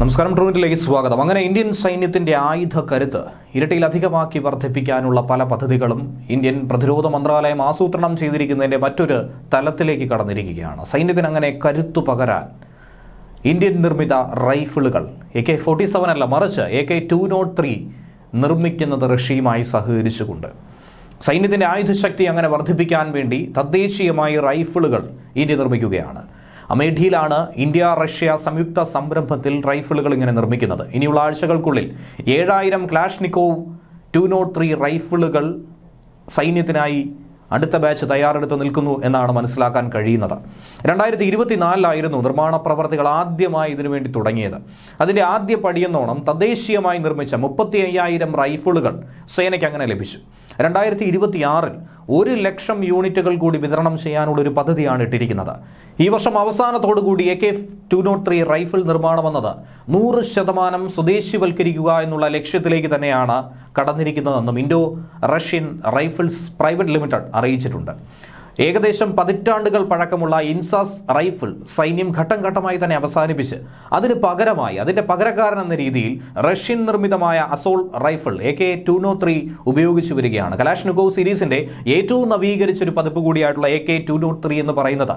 നമസ്കാരം ട്രൂമിറ്റിലേക്ക് സ്വാഗതം. അങ്ങനെ ഇന്ത്യൻ സൈന്യത്തിന്റെ ആയുധ കരുത്ത് ഇരട്ടിയിലധികമാക്കി വർദ്ധിപ്പിക്കാനുള്ള പല പദ്ധതികളും ഇന്ത്യൻ പ്രതിരോധ മന്ത്രാലയം ആസൂത്രണം ചെയ്തിരിക്കുന്നതിന്റെ മറ്റൊരു തലത്തിലേക്ക് കടന്നിരിക്കുകയാണ്. സൈന്യത്തിന് അങ്ങനെ കരുത്തു പകരാൻ ഇന്ത്യൻ നിർമ്മിത റൈഫിളുകൾ എ കെ ഫോർട്ടി സെവൻ അല്ല മറിച്ച് A K two nought three നിർമ്മിക്കുന്നത് റഷ്യയുമായി സഹകരിച്ചുകൊണ്ട്. സൈന്യത്തിന്റെ ആയുധശക്തി അങ്ങനെ വർദ്ധിപ്പിക്കാൻ വേണ്ടി തദ്ദേശീയമായി റൈഫിളുകൾ ഇന്ത്യ നിർമ്മിക്കുകയാണ്. അമേഠിയിലാണ് ഇന്ത്യ റഷ്യ സംയുക്ത സംരംഭത്തിൽ റൈഫിളുകൾ ഇങ്ങനെ നിർമ്മിക്കുന്നത്. ഇനിയുള്ള ആഴ്ചകൾക്കുള്ളിൽ ഏഴായിരം ക്ലാഷ്നിക്കോവ് ടു നോട്ട് ത്രീ റൈഫിളുകൾ സൈന്യത്തിനായി അടുത്ത ബാച്ച് തയ്യാറെടുത്ത് നിൽക്കുന്നു എന്നാണ് മനസ്സിലാക്കാൻ കഴിയുന്നത്. രണ്ടായിരത്തി ഇരുപത്തിനാലിലായിരുന്നു നിർമ്മാണ പ്രവർത്തികൾ ആദ്യമായി ഇതിനുവേണ്ടി തുടങ്ങിയത്. അതിന്റെ ആദ്യ പടിയെന്നോണം തദ്ദേശീയമായി നിർമ്മിച്ച മുപ്പത്തി അയ്യായിരം റൈഫിളുകൾ സേനയ്ക്ക് അങ്ങനെ ലഭിച്ചു. രണ്ടായിരത്തി ഇരുപത്തിയാറിൽ ഒരു ലക്ഷം യൂണിറ്റുകൾ കൂടി വിതരണം ചെയ്യാനുള്ള ഒരു പദ്ധതിയാണ് ഇട്ടിരിക്കുന്നത്. ഈ വർഷം അവസാനത്തോടുകൂടി A K two nought three rifle നിർമ്മാണം എന്നത് നൂറ് ശതമാനം സ്വദേശിവൽക്കരിക്കുക എന്നുള്ള ലക്ഷ്യത്തിലേക്ക് തന്നെയാണ് കടന്നിരിക്കുന്നതെന്നും Indo Russian rifles private limited അറിയിച്ചിട്ടുണ്ട്. ഏകദേശം പതിറ്റാണ്ടുകൾ പഴക്കമുള്ള ഇൻസാസ് റൈഫിൾ സൈന്യം ഘട്ടം ഘട്ടമായി തന്നെ അവസാനിപ്പിച്ച് അതിന് പകരമായി അതിന്റെ പകരക്കാരൻ എന്ന രീതിയിൽ റഷ്യൻ നിർമ്മിതമായ assault rifle A K two no three ഉപയോഗിച്ചു വരികയാണ്. കലാഷ്നുഗോവ് സീരീസിന്റെ ഏറ്റവും നവീകരിച്ച ഒരു പതിപ്പ് കൂടിയായിട്ടുള്ള A K two no three എന്ന് പറയുന്നത്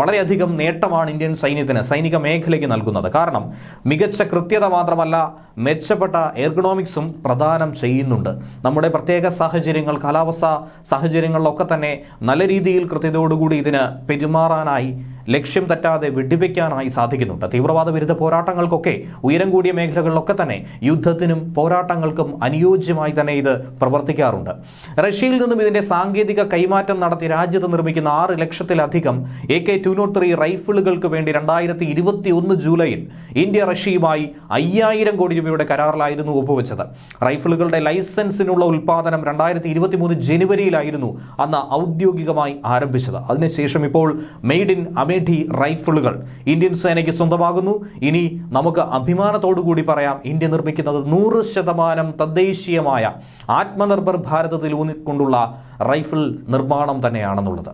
വളരെയധികം നേട്ടമാണ് ഇന്ത്യൻ സൈന്യത്തിന് സൈനിക മേഖലയ്ക്ക് നൽകുന്നത്. കാരണം മികച്ച കൃത്യത മാത്രമല്ല മെച്ചപ്പെട്ട എർഗണോമിക്സും പ്രദാനം ചെയ്യുന്നുണ്ട്. നമ്മുടെ പ്രത്യേക സാഹചര്യങ്ങൾ കാലാവസ്ഥ സാഹചര്യങ്ങളിലൊക്കെ തന്നെ നല്ല രീതിയിൽ കൃത്യതയോടുകൂടി ഇതിന് പെരുമാറാനായി ലക്ഷ്യം തെറ്റാതെ വെടിവെക്കാനായി സാധിക്കുന്നുണ്ട്. തീവ്രവാദ വിരുദ്ധ പോരാട്ടങ്ങൾക്കൊക്കെ ഉയരം കൂടിയ മേഖലകളിലൊക്കെ തന്നെ യുദ്ധത്തിനും പോരാട്ടങ്ങൾക്കും അനുയോജ്യമായി തന്നെ ഇത് പ്രവർത്തിക്കാറുണ്ട്. റഷ്യയിൽ നിന്നും ഇതിന്റെ സാങ്കേതിക കൈമാറ്റം നടത്തി രാജ്യത്ത് നിർമ്മിക്കുന്ന ആറ് ലക്ഷത്തിലധികം A K two nought three റൈഫിളുകൾക്ക് വേണ്ടി രണ്ടായിരത്തി ഇരുപത്തി ഒന്ന് ജൂലൈയിൽ ഇന്ത്യ റഷ്യയുമായി അയ്യായിരം കോടി രൂപയുടെ കരാറിലായിരുന്നു ഒപ്പുവെച്ചത്. റൈഫിളുകളുടെ ലൈസൻസിനുള്ള ഉൽപാദനം രണ്ടായിരത്തി ഇരുപത്തി മൂന്ന് ജനുവരിയിലായിരുന്നു അന്ന് ഔദ്യോഗികമായി ആരംഭിച്ചത്. അതിനുശേഷം ഇപ്പോൾ മെയ്ഡ് ഇൻ അമേഠി റൈഫിളുകൾ ഇന്ത്യൻ സേനയ്ക്ക് സ്വന്തമാകുന്നു. ഇനി നമുക്ക് അഭിമാനത്തോടു കൂടി പറയാം ഇന്ത്യ നിർമ്മിക്കുന്നത് നൂറ് ശതമാനം തദ്ദേശീയമായ ആത്മനിർഭർ ഭാരതത്തിൽ ഊന്നിക്കൊണ്ടുള്ള റൈഫിൾ നിർമ്മാണം തന്നെയാണെന്നുള്ളത്.